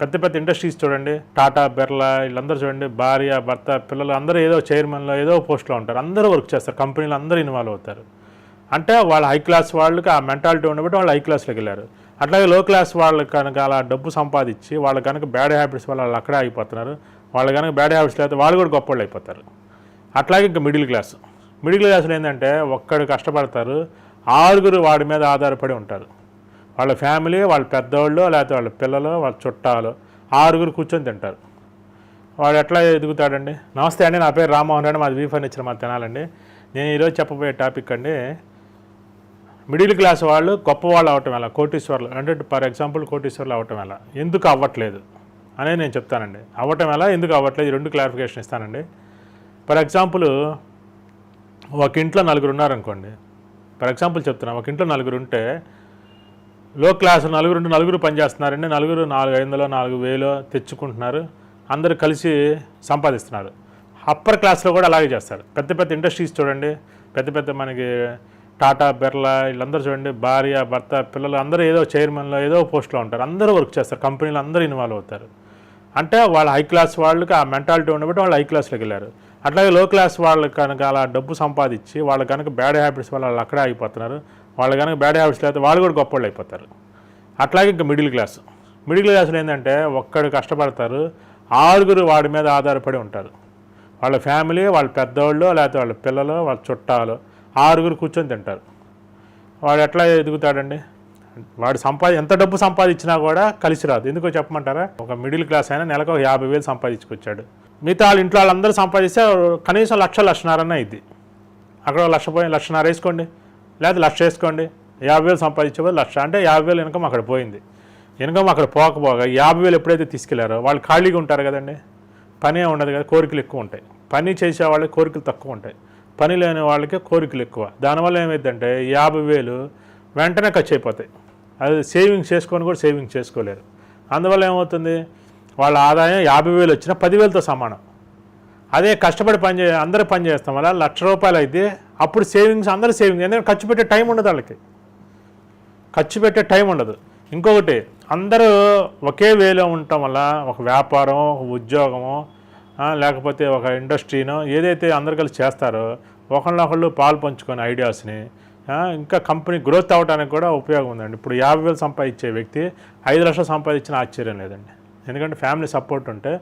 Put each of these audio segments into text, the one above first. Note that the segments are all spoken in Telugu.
పెద్ద పెద్ద ఇండస్ట్రీస్ చూడండి. టాటా బిర్లా వీళ్ళందరూ చూడండి. భార్య భర్త పిల్లలు అందరూ ఏదో చైర్మన్లో ఏదో పోస్ట్లో ఉంటారు. అందరూ వర్క్ చేస్తారు. కంపెనీలు అందరూ ఇన్వాల్వ్ అవుతారు. అంటే వాళ్ళ హై క్లాస్ వాళ్ళకి ఆ మెంటాలిటీ ఉండబట్టి వాళ్ళు హై క్లాస్లోకి వెళ్ళారు. అట్లాగే లో క్లాస్ వాళ్ళకి కనుక అలా డబ్బు సంపాదించి వాళ్ళు కనుక బ్యాడ్ హ్యాబిట్స్ వల్ల వాళ్ళు అక్కడే ఆగిపోతున్నారు. వాళ్ళు కనుక బ్యాడ్ హ్యాబిట్స్ లేకపోతే వాళ్ళు కూడా గొప్ప అయిపోతారు. అట్లాగే ఇంకా మిడిల్ క్లాస్. మిడిల్ క్లాస్లో ఏంటంటే ఒక్కడు కష్టపడతారు. ఆరుగురు వాడి మీద ఆధారపడి ఉంటారు. వాళ్ళ ఫ్యామిలీ వాళ్ళ పెద్దవాళ్ళు లేకపోతే వాళ్ళ పిల్లలు వాళ్ళ చుట్టాలు ఆరుగురు కూర్చొని తింటారు. వాడు ఎట్లా ఎదుగుతాడండి? నమస్తే అండి నా పేరు రామ్మోహన్ రెడ్డి మాది వీ ఫర్నిచర్ మా తినాలండి. నేను ఈరోజు చెప్పబోయే టాపిక్ అండి మిడిల్ క్లాస్ వాళ్ళు గొప్ప వాళ్ళు అవటం ఎలా? కోటీశ్వర్లు అంటే ఫర్ ఎగ్జాంపుల్ కోటీశ్వర్లు అవటం ఎలా? ఎందుకు అవ్వట్లేదు? అనేది నేను చెప్తానండి. అవ్వటం ఎలా? ఎందుకు అవ్వట్లేదు? ఈ రెండు క్లారిఫికేషన్ ఇస్తానండి. ఫర్ ఎగ్జాంపుల్ ఒక ఇంట్లో నలుగురు ఉన్నారనుకోండి ఫర్ ఎగ్జాంపుల్ చెప్తున్నా ఒక ఇంట్లో నలుగురు ఉంటే లో క్లాస్ నలుగురు నలుగురు పనిచేస్తున్నారండి. నలుగురు నాలుగు ఐదులో నాలుగు వేలు తెచ్చుకుంటున్నారు. అందరూ కలిసి సంపాదిస్తున్నారు. అప్పర్ క్లాస్లో కూడా అలాగే చేస్తారు. పెద్ద పెద్ద ఇండస్ట్రీస్ చూడండి. పెద్ద పెద్ద మనకి టాటా బిర్లా వీళ్ళందరూ చూడండి. భార్య భర్త పిల్లలు అందరూ ఏదో చైర్మన్లో ఏదో పోస్ట్లో ఉంటారు. అందరూ వర్క్ చేస్తారు. కంపెనీలు అందరూ ఇన్వాల్వ్ అవుతారు. అంటే వాళ్ళ హై క్లాస్ వాళ్ళకి ఆ మెంటాలిటీ ఉండబట్టి వాళ్ళు హై క్లాస్లోకి వెళ్ళారు. అట్లాగే లో క్లాస్ వాళ్ళకి కనుక అలా డబ్బు సంపాదించి వాళ్ళు కనుక బ్యాడ్ హ్యాబిట్స్ వల్ల వాళ్ళు అక్కడే ఆగిపోతున్నారు. వాళ్ళు కనుక బ్యాడ్ హ్యాబిట్స్ లేకపోతే వాళ్ళు కూడా గొప్పవాళ్ళు అయిపోతారు. అట్లాగే ఇంకా మిడిల్ క్లాస్ మిడిల్ క్లాస్లో ఏంటంటే ఒక్కడు కష్టపడతారు ఆరుగురు వాడి మీద ఆధారపడి ఉంటారు. వాళ్ళ ఫ్యామిలీ వాళ్ళ పెద్దవాళ్ళు లేకపోతే వాళ్ళ పిల్లలు వాళ్ళ చుట్టాలు ఆరుగురు కూర్చొని తింటారు. వాడు ఎట్లా ఎదుగుతాడండి? వాడు సంపాది ఎంత డబ్బు సంపాదించినా కూడా కలిసి రాదు. ఎందుకో చెప్పమంటారా? ఒక మిడిల్ క్లాస్ అయినా నెలకు ఒక యాభై వేలు సంపాదించుకొచ్చాడు. మిగతా వాళ్ళ ఇంట్లో వాళ్ళందరూ సంపాదిస్తే కనీసం లక్ష లక్షన్నరన్న ఇది అక్కడ ఒక లక్ష పోయి లక్షన్నర వేసుకోండి. లేదా లక్ష వేసుకోండి. యాభై వేలు సంపాదించే లక్ష. అంటే యాభై వేలు ఇన్కమ్ అక్కడ పోయింది. ఇన్కమ్ అక్కడ పోకపోగా యాభై వేలు ఎప్పుడైతే తీసుకెళ్ళారో వాళ్ళు ఖాళీగా ఉంటారు కదండి. పనే ఉండదు కదా కోరికలు ఎక్కువ ఉంటాయి. పని చేసే వాళ్ళకి కోరికలు తక్కువ ఉంటాయి. పని లేని వాళ్ళకి కోరికలు ఎక్కువ. దానివల్ల ఏమైందంటే యాభై వేలు వెంటనే ఖర్చు అయిపోతాయి. అది సేవింగ్స్ చేసుకొని కూడా సేవింగ్స్ చేసుకోలేరు. అందువల్ల ఏమవుతుంది? వాళ్ళ ఆదాయం యాభై వేలు వచ్చినా పదివేలతో సమానం. అదే కష్టపడి పనిచే అందరూ పని చేస్తాం వల్ల లక్ష రూపాయలు అయితే అప్పుడు సేవింగ్స్ అందరూ సేవింగ్స్ ఎందుకంటే ఖర్చు పెట్టే టైం ఉండదు వాళ్ళకి. ఖర్చు పెట్టే టైం ఉండదు. ఇంకొకటి అందరూ ఒకే వేలో ఉండటం వల్ల ఒక వ్యాపారం ఒక ఉద్యోగము లేకపోతే ఒక ఇండస్ట్రీనో ఏదైతే అందరు కలిసి చేస్తారో ఒకళ్ళొకళ్ళు పాలు పంచుకొని ఐడియాస్ని ఇంకా కంపెనీ గ్రోత్ అవ్వడానికి కూడా ఉపయోగం ఉందండి. ఇప్పుడు యాభై వేలు సంపాదించే వ్యక్తి ఐదు లక్షలు సంపాదించిన ఆశ్చర్యం లేదండి. ఎందుకంటే ఫ్యామిలీ సపోర్ట్ ఉంటే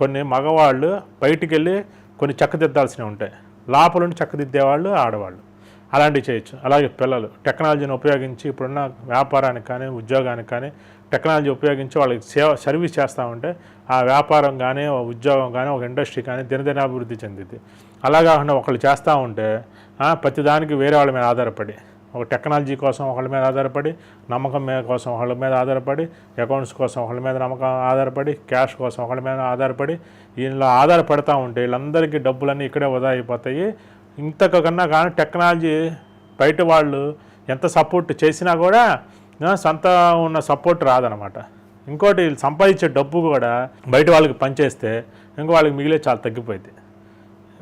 కొన్ని మగవాళ్ళు బయటికి వెళ్ళి కొన్ని చక్కదిద్దాల్సినవి ఉంటాయి. లోపల ఉండి చక్కదిద్దేవాళ్ళు ఆడవాళ్ళు. అలాంటివి చేయొచ్చు. అలాగే పిల్లలు. టెక్నాలజీని ఉపయోగించి ఇప్పుడున్న వ్యాపారానికి కానీ ఉద్యోగానికి కానీ టెక్నాలజీ ఉపయోగించి వాళ్ళకి సేవ సర్వీస్ చేస్తూ ఉంటే ఆ వ్యాపారం కానీ ఒక ఉద్యోగం కానీ ఒక ఇండస్ట్రీ కానీ దినదినాభివృద్ధి చెందింది అలా కాకుండా ఒకళ్ళు చేస్తూ ఉంటే ప్రతిదానికి వేరే వాళ్ళ మీద ఆధారపడి ఒక టెక్నాలజీ కోసం ఒకళ్ళ మీద ఆధారపడి నమ్మకం మీద కోసం ఒకళ్ళ మీద ఆధారపడి అకౌంట్స్ కోసం ఒకళ్ళ మీద నమ్మకం ఆధారపడి క్యాష్ కోసం ఒకళ్ళ మీద ఆధారపడి వీళ్ళ ఆధారపడతా ఉంటే వీళ్ళందరికీ డబ్బులన్నీ ఇక్కడే వృధా అయిపోతాయి. ఇంతకన్నా కానీ టెక్నాలజీ బయట వాళ్ళు ఎంత సపోర్ట్ చేసినా కూడా సొంత ఉన్న సపోర్ట్ రాదనమాట. ఇంకోటి వీళ్ళు సంపాదించే డబ్బు కూడా బయట వాళ్ళకి పనిచేస్తే ఇంకో వాళ్ళకి మిగిలే చాలా తగ్గిపోయింది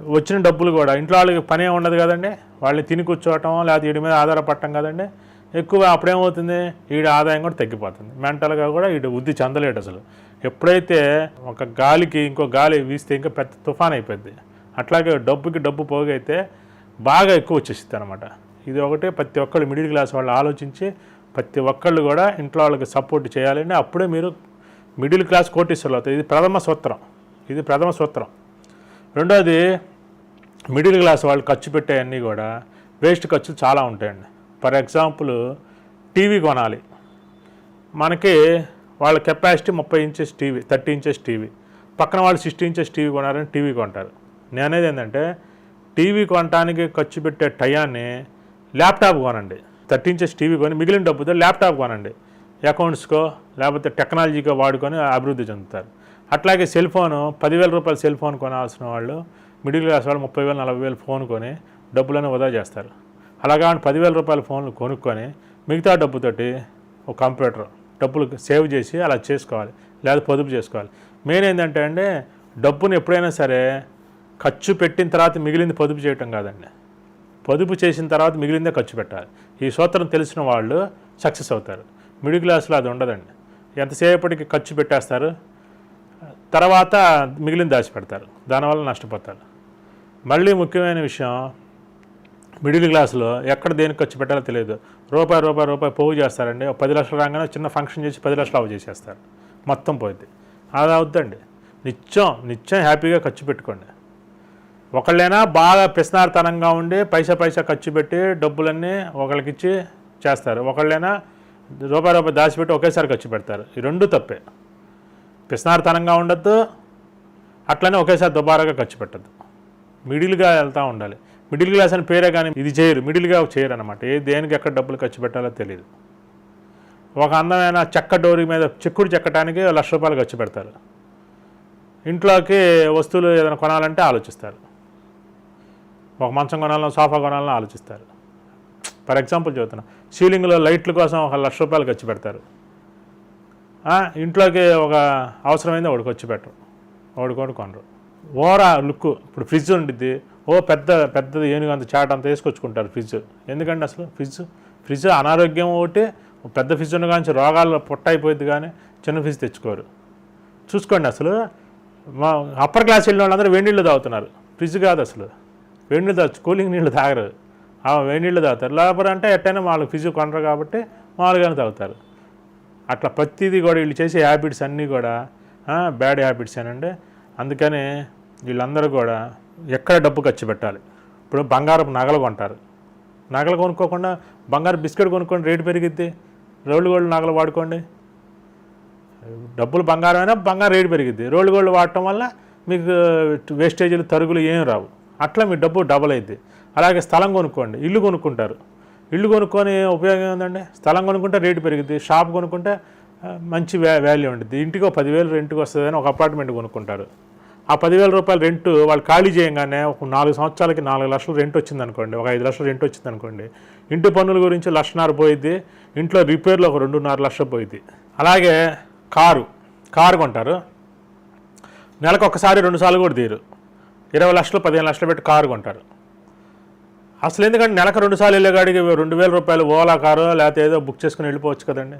వచ్చిన డబ్బులు కూడా. ఇంట్లో వాళ్ళకి పనే ఉండదు కదండి. వాళ్ళని తిని కూర్చోవటం లేకపోతే వీడి మీద ఆధారపడటం కదండి. ఎక్కువ అప్పుడేమవుతుంది? వీడి ఆదాయం కూడా తగ్గిపోతుంది. మెంటల్గా కూడా వీడు వృద్ధి చెందలేడు అసలు. ఎప్పుడైతే ఒక గాలికి ఇంకో గాలి వీస్తే ఇంకా పెద్ద తుఫాన్ అయిపోద్ది. అట్లాగే డబ్బుకి డబ్బు పోగైతే బాగా ఎక్కువ వచ్చేస్తుంది అనమాట ఇది ఒకటి. ప్రతి ఒక్కళ్ళు మిడిల్ క్లాస్ వాళ్ళు ఆలోచించి ప్రతి ఒక్కళ్ళు కూడా ఇంట్లో వాళ్ళకి సపోర్ట్ చేయాలని అప్పుడే మీరు మిడిల్ క్లాస్ కోటీశ్వర్లు అవుతాయి ఇది ప్రథమ సూత్రం. ఇది ప్రథమ సూత్రం. రెండోది మిడిల్ క్లాస్ వాళ్ళు ఖర్చు పెట్టేవన్నీ కూడా వేస్ట్ ఖర్చులు చాలా ఉంటాయండి. ఫర్ ఎగ్జాంపుల్ టీవీ కొనాలి. మనకి వాళ్ళ కెపాసిటీ ముప్పై inches TV thirty inches TV. పక్కన వాళ్ళు సిక్స్టీ ఇంచెస్ టీవీ కొనాలని టీవీ కొంటారు. నేను అనేది ఏంటంటే టీవీ కొనడానికి ఖర్చు పెట్టే టయాన్ని ల్యాప్టాప్ కొనండి. థర్టీ ఇంచెస్ టీవీ కొని మిగిలిన డబ్బుతో ల్యాప్టాప్ కొనండి. అకౌంట్స్కో లేకపోతే టెక్నాలజీకో వాడుకొని అభివృద్ధి చెందుతారు. అట్లాగే సెల్ ఫోను పదివేల రూపాయల సెల్ ఫోన్ కొనాల్సిన వాళ్ళు మిడిల్ క్లాస్ వాళ్ళు ముప్పై వేలు నలభై వేలు ఫోన్ కొని డబ్బులను వృధా చేస్తారు. అలాగా పదివేల రూపాయల ఫోన్లు కొనుక్కొని మిగతా డబ్బుతోటి ఒక కంప్యూటర్ డబ్బులు సేవ్ చేసి అలా చేసుకోవాలి లేదా పొదుపు చేసుకోవాలి. మెయిన్ ఏంటంటే అండి డబ్బును ఎప్పుడైనా సరే ఖర్చు పెట్టిన తర్వాత మిగిలింది పొదుపు చేయటం కాదండి. పొదుపు చేసిన తర్వాత మిగిలిందే ఖర్చు పెట్టాలి. ఈ సూత్రం తెలిసిన వాళ్ళు సక్సెస్ అవుతారు. మిడిల్ క్లాస్లో అది ఉండదండి. ఎంతసేపటికి ఖర్చు పెట్టేస్తారు? తర్వాత మిగిలిన దాచిపెడతారు. దానివల్ల నష్టపోతారు. మళ్ళీ ముఖ్యమైన విషయం మిడిల్ క్లాస్లో ఎక్కడ దేనికి ఖర్చు పెట్టాలో తెలియదు. రూపాయి రూపాయి రూపాయి పోగు చేస్తారండి. ఒక పది లక్షలు రాగానే చిన్న ఫంక్షన్ చేసి పది లక్షలు అవ చేసేస్తారు. మొత్తం పోయింది అది అవుద్దండి నిత్యం నిత్యం హ్యాపీగా ఖర్చు పెట్టుకోండి. ఒకళ్ళైనా బాగా పిస్నార్తనంగా ఉండి పైసా పైసా ఖర్చు పెట్టి డబ్బులన్నీ ఒకరికిచ్చి చేస్తారు. ఒకళ్ళైనా రూపాయి రూపాయి దాచిపెట్టి ఒకేసారి ఖర్చు పెడతారు. ఈ రెండు తప్పే. పిస్నార్తనంగా ఉండద్దు. అట్లనే ఒకేసారి దుబారాగా ఖర్చు పెట్టద్దు. మిడిల్గా వెళ్తూ ఉండాలి. మిడిల్ క్లాస్ అని పేరే కానీ ఇది చేయరు. మిడిల్గా చేయరు అనమాట ఏ దేనికి ఎక్కడ డబ్బులు ఖర్చు పెట్టాలో తెలియదు. ఒక అందమైన చెక్క డోరీ మీద చెక్కుడు చెక్కడానికి లక్ష రూపాయలు ఖర్చు పెడతారు. ఇంట్లోకి వస్తువులు ఏదైనా కొనాలంటే ఆలోచిస్తారు. ఒక మంచం కొనాలన్నా సోఫా కొనాలన్నా ఆలోచిస్తారు. ఫర్ ఎగ్జాంపుల్ చెబుతున్నా. సీలింగ్లో లైట్ల కోసం ఒక లక్ష రూపాయలు ఖర్చు పెడతారు. ఇంట్లోకి ఒక అవసరమైంది ఒకటి ఖర్చు పెట్టరు. ఒకటి కూడా కొనరు. ఓరా లుక్. ఇప్పుడు ఫ్రిడ్జ్ ఉండిద్ది. ఓ పెద్ద పెద్దది ఏనుగు అంత చాట అంత వేసుకొచ్చుకుంటారు ఫ్రిడ్జ్. ఎందుకంటే అసలు ఫ్రిడ్జ్? ఫ్రిడ్జ్ అనారోగ్యం ఒకటి. పెద్ద ఫ్రిడ్జ్ ఉన్న కానీ రోగాలు పొట్టయిపోయింది కానీ చిన్న ఫ్రిడ్జ్ తెచ్చుకోరు. చూసుకోండి అసలు. మా అప్పర్ క్లాస్ వెళ్ళిన వాళ్ళందరూ వేడి నీళ్ళు తాగుతున్నారు. ఫ్రిడ్జ్ కాదు అసలు. వేడి నీళ్ళు తాగు కూలింగ్ నీళ్ళు తాగరు. వేడి నీళ్ళు తాగుతారు. లేకపోతే అంటే ఎట్టైనా వాళ్ళు ఫ్రిడ్జ్ కొనరు కాబట్టి మామూలుగానే తాగుతారు. అట్లా ప్రతిదీ కూడా వీళ్ళు చేసే హ్యాబిట్స్ అన్నీ కూడా బ్యాడ్ హ్యాబిట్స్ అనండి. అందుకని వీళ్ళందరూ కూడా ఎక్కడ డబ్బు ఖర్చు పెట్టాలి? ఇప్పుడు బంగారపు నగలు కొంటారు. నగలు కొనుక్కోకుండా బంగారు బిస్కెట్ కొనుక్కోండి రేటు పెరిగిద్ది. రోళ్ళు గోళ్ళు నగలు వాడుకోండి. డబ్బులు బంగారమైనా బంగారు బంగారం రేటు పెరిగిద్ది. రోళ్ళు గోల్డ్ వాడటం వల్ల మీకు వేస్టేజీలు తరుగులు ఏం రావు. అట్లా మీ డబ్బు డబుల్ అయింది అలాగే స్థలం కొనుక్కోండి. ఇల్లు కొనుక్కుంటారు. ఇల్లు కొనుక్కొని ఉపయోగం ఏందండి స్థలం కొనుక్కుంటే రేటు పెరిగింది షాప్ కొనుక్కుంటే మంచి వ్యా వాల్యూ ఉంటుంది ఇంటికి పదివేలు రెంట్కి వస్తుందని ఒక అపార్ట్మెంట్ కొనుక్కుంటారు. ఆ పదివేల రూపాయలు రెంట్ వాళ్ళు ఖాళీ చేయగానే ఒక నాలుగు సంవత్సరాలకి నాలుగు లక్షలు రెంట్ వచ్చింది అనుకోండి ఒక ఐదు లక్షలు రెంట్ వచ్చింది అనుకోండి ఇంటి పన్నుల గురించి లక్షన్నర పోయిద్ది ఇంట్లో రిపేర్లు ఒక రెండున్నర లక్షలు పోయిద్ది. అలాగే కారు కారు కొంటారు. నెలకు ఒకసారి రెండు సార్లు కూడా తీరు ఇరవై లక్షలు పదిహేను లక్షలు పెట్టి కారు కొంటారు. అసలు ఎందుకంటే నెలకు రెండుసార్లు వెళ్ళే వెళ్ళేగాడికి రెండు వేల రూపాయలు ఓలా కారు లేకపోతే ఏదో బుక్ చేసుకుని వెళ్ళిపోవచ్చు కదండి.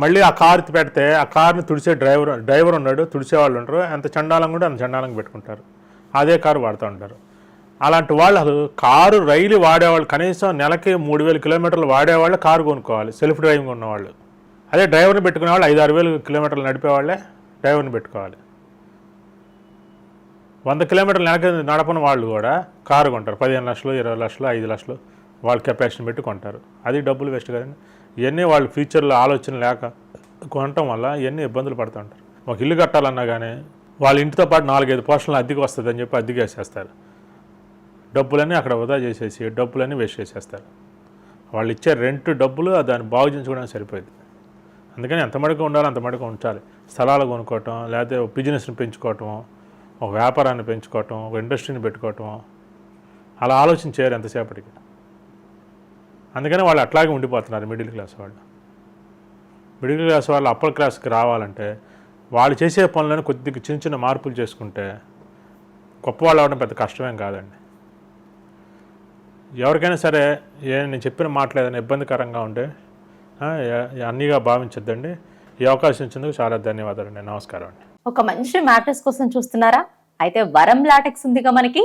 మళ్ళీ ఆ కార్ పెడితే ఆ కార్ని తుడిచే డ్రైవర్ డ్రైవర్ ఉన్నాడు తుడిచే వాళ్ళు ఉంటారు ఎంత చండాలంగా కూడా అంత చండాలంగా పెట్టుకుంటారు. అదే కారు వాడుతూ ఉంటారు. అలాంటి వాళ్ళు అసలు కారు రైలు వాడేవాళ్ళు కనీసం నెలకి మూడు వేల కిలోమీటర్లు వాడేవాళ్ళు కారు కొనుక్కోవాలి సెల్ఫ్ డ్రైవింగ్ ఉన్నవాళ్ళు అదే డ్రైవర్ని పెట్టుకునే వాళ్ళు ఐదు ఆరు వేలు కిలోమీటర్లు నడిపేవాళ్ళే డ్రైవర్ని పెట్టుకోవాలి. వంద కిలోమీటర్లు నెలకి నడపని వాళ్ళు కూడా కారు కొంటారు. పదిహేను లక్షలు ఇరవై లక్షలు ఐదు లక్షలు. వాళ్ళ కెపాసిటీని పెట్టి కొంటారు. అది డబ్బులు వేస్ట్ కదండి ఇవన్నీ వాళ్ళ ఫ్యూచర్లో ఆలోచన లేక కొనటం వల్ల ఇవన్నీ ఇబ్బందులు పడుతూ ఉంటారు. ఒక ఇల్లు కట్టాలన్నా కానీ వాళ్ళ ఇంటితో పాటు నాలుగైదు పోర్షన్లు అద్దెకి వస్తుంది అని చెప్పి అద్దెకి వేసేస్తారు. డబ్బులన్నీ అక్కడ వృధా చేసేసి డబ్బులన్నీ వేస్ట్ చేసేస్తారు. వాళ్ళు ఇచ్చే రెంట్ డబ్బులు దాన్ని బాగు చేయించుకోవడానికి సరిపోయింది. అందుకని ఎంత మటుకు ఉండాలో అంత మటుకు ఉంచాలి. స్థలాలు కొనుక్కోవటం లేకపోతే ఒక బిజినెస్ని పెంచుకోవటం ఒక వ్యాపారాన్ని పెంచుకోవటం ఒక ఇండస్ట్రీని పెట్టుకోవటం. అలా ఆలోచన చేయాలి ఎంతసేపటికి. అందుకని వాళ్ళు అట్లాగే ఉండిపోతున్నారు మిడిల్ క్లాస్ వాళ్ళు. మిడిల్ క్లాస్ వాళ్ళు అప్పర్ క్లాస్కి రావాలంటే వాళ్ళు చేసే పనులను కొద్దిగా చిన్న చిన్న మార్పులు చేసుకుంటే గొప్ప వాళ్ళు అవడం పెద్ద కష్టమేం కాదండి. ఎవరికైనా సరే ఏ నేను చెప్పిన మాటలు ఏదైనా ఇబ్బందికరంగా ఉంటే అన్నీగా భావించద్దండి. ఈ అవకాశం ఇచ్చినందుకు చాలా ధన్యవాదాలండి. నమస్కారం అండి. ఒక మంచి మ్యాట్రెస్ కోసం చూస్తున్నారా? అయితే వరం లాటెక్స్ ఉందిగా మనకి.